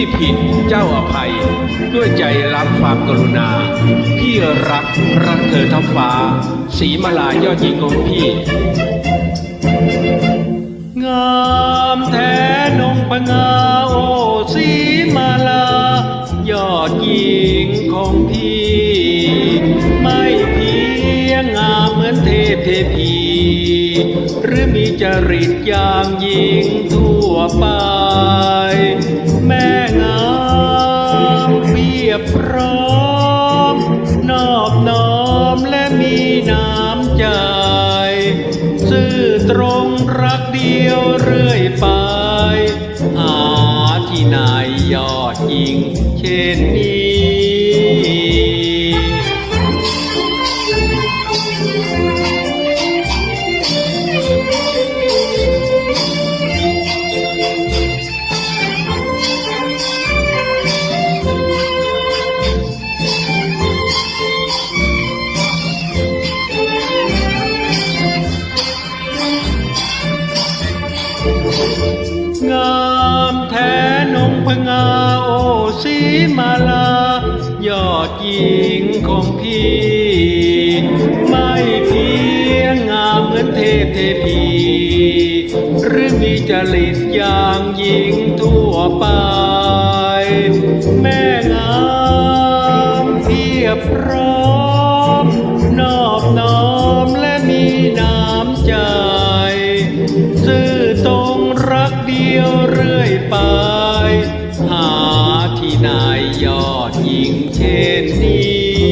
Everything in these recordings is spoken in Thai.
พี่ผิดเจ้าอภัย ด้วยใจรักความกรุณา พี่รักรักเธอท่าฟ้า สีมาลายอดหญิงของพี่ งามแท้นงพงาโอสีมาลา ยอดหญิงของพี่ ไม่เพียงงามเหมือนเทพเทพี หรือมีจริตอย่างหญิงทั่วไป ร้อม นอบน้อมและมีน้ำใจ ซื่อตรงรักเดียวเรื่อยไป หาที่ไหนายยอดยิงเช่นนี้ งามแท้นงพงาโอสีมาลา ยอดหญิงของพี่ ไม่เพียงงามเหมือนเทพเทพีหรือมีจริตอย่างหญิงทั่วไป แม่งามเพียบพร้อม นอบน้อมและมีน้ำใจ ที่นายยอดหญิงเช่นนี้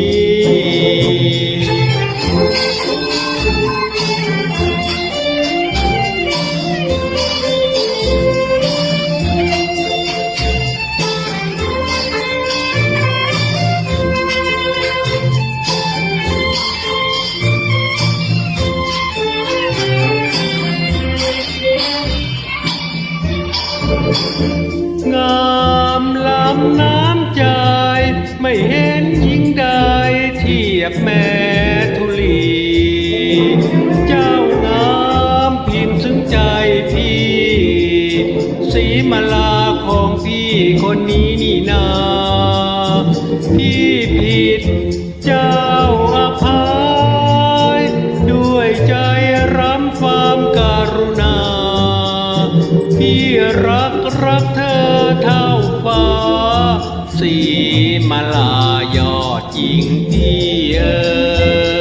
งามล้ำน้ำใจ ไม่เห็นหญิงใดเทียบแม่ทุลี เจ้างามพิมพ์ซึ้งใจพี่ สีมาลาของพี่คนนี้นี่นา พี่ผิดเจ้าอภัย ด้วยใจรำความการุณา พี่รักรักเธอเท่าฟ้า สีมาลายอดหญิงที่เอ่ย